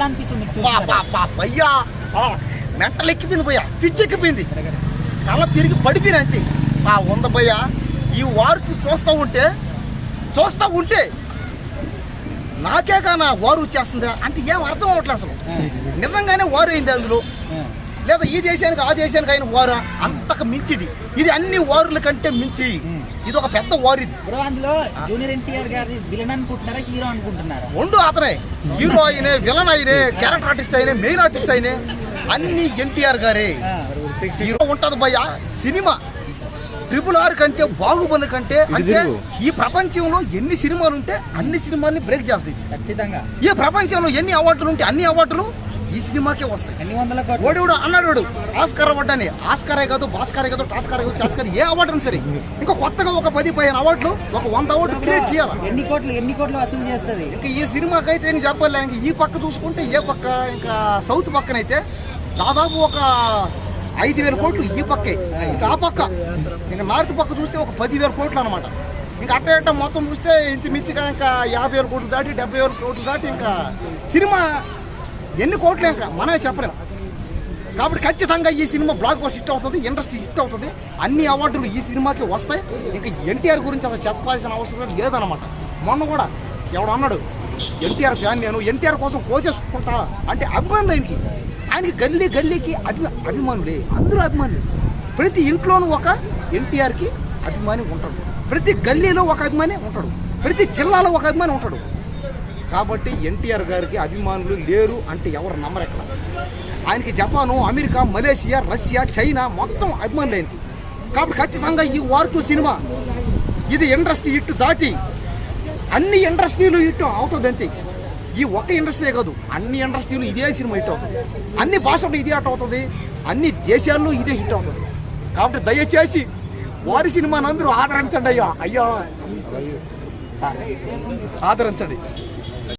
ఎట్లా అనిపిస్తుంది ఆ, మెంటల్ ఎక్కిపోయింది భయ్యా. పిచ్చి ఎక్కిపోయింది కళ్ళ తిరిగి పడిపోయిన అంతే. ఆ ఉంద భయ్యా? ఈ వార్పు చూస్తూ ఉంటే చూస్తూ ఉంటే నాకే కానా వారు వచ్చేస్తుంది అంటే ఏం అర్థం అవ్వట్లేదు అసలు. నిజంగానే వారు అయింది అందులో. లేదా ఈ దేశానికి ఆ దేశానికి అయిన వారు? అంతకు మించిది. ఇది అన్ని వారుల కంటే మించి. ఇది ఒక పెద్ద వారు ఇది. బ్రో అందులో జూనియర్ ఎన్టీఆర్ గారి విలన్ అనుకుంటున్నారా హీరో అనుకుంటున్నారా? రెండు అతనే. హీరో అయినే విలన్ అయినే క్యారెక్టర్ ఆర్టిస్ట్ అయినే మెయిన్ ఆర్టిస్ట్ అయినే అన్ని ఎన్టీఆర్ గారే. హీరో ఉంటది భయ్య సినిమా. ట్రిపుల్ ఆర్ కంటే బాహుబలి కంటే అంటే ఈ ప్రపంచంలో ఎన్ని సినిమాలు ఉంటే అన్ని సినిమాల్ని బ్రేక్ చేస్తాయి. ఖచ్చితంగా. ఈ ప్రపంచంలో ఎన్ని అవార్డులు ఉంటే అన్ని అవార్డులు ఈ సినిమాకే వస్తాయి. ఎన్ని వందల ఓడివుడు అన్నాడు వాడు ఆస్కార్ అవార్డు అని. ఆస్కారే కాదు భాస్కరే కాదు టాస్కారే కాదు టాస్కర్ ఏ అవార్డు అయినా సరే. ఇంకా కొత్తగా ఒక పది పదిహేను అవార్డులు ఒక వంద అవార్డు క్రియేట్ చేయాలి? ఎన్ని కోట్లు ఎన్ని కోట్లు వసూలు చేస్తుంది? ఇంకా ఈ సినిమాకైతే నేను చెప్పలే ఇంక ఈ పక్క చూసుకుంటే ఏ పక్క ఇంకా సౌత్ పక్కనైతే దాదాపు ఒక ఐదు వేల కోట్లు ఈ పక్కే. ఇంకా ఆ పక్క. ఇంకా నార్త్ పక్క చూస్తే ఒక పదివేల కోట్లు అనమాట ఇంకా అట్ట ఇట్ట మొత్తం చూస్తే ఇంచుమించుగా ఇంకా యాభై వేల కోట్లు దాటి డెబ్బై వేల కోట్లు దాటి ఇంకా సినిమా ఎన్ని కోట్లు ఇంకా మనమే చెప్పలేము కాబట్టి ఖచ్చితంగా ఈ సినిమా బ్లాక్ బస్ హిట్ అవుతుంది ఇండస్ట్రీ హిట్ అవుతుంది. అన్ని అవార్డులు ఈ సినిమాకి వస్తాయి. ఇంకా ఎన్టీఆర్ గురించి అసలు చెప్పాల్సిన అవసరం లేదనమాట మొన్న కూడా ఎవడు అన్నాడు ఎన్టీఆర్ ఫ్యాన్ నేను ఎన్టీఆర్ కోసం కోసేసుకుంటా. అంటే అభిమానులు ఆయనకి. ఆయనకి గల్లీ గల్లీకి అభి అభిమానులే అందరూ అభిమానులే. ప్రతి ఇంట్లోనూ ఒక ఎన్టీఆర్కి అభిమాని ఉంటాడు. ప్రతి గల్లీలో ఒక అభిమాని ఉంటాడు. ప్రతి జిల్లాలో ఒక అభిమాని ఉంటాడు. కాబట్టి ఎన్టీఆర్ గారికి అభిమానులు లేరు అంటే ఎవరు నమ్మరు ఎక్కడ? ఆయనకి Japan America Malaysia Russia China మొత్తం అభిమానులు ఆయనకి కాబట్టి ఖచ్చితంగా ఈ వార్ టూ సినిమా ఇది ఇండస్ట్రీ ఇటు దాటి అన్ని ఇండస్ట్రీలు ఇటు అవుతుంది అంతే ఈ ఒక్క ఇండస్ట్రీ కాదు అన్ని ఇండస్ట్రీలు ఇదే సినిమా హిట్ అవుతుంది. అన్ని భాషలు ఇదే హిట్ అవుతుంది అన్ని దేశాల్లో ఇదే హిట్ అవుతుంది. కాబట్టి దయచేసి వారి సినిమాని అందరూ ఆదరించండి అయ్యా. అయ్యా. ఆదరించండి.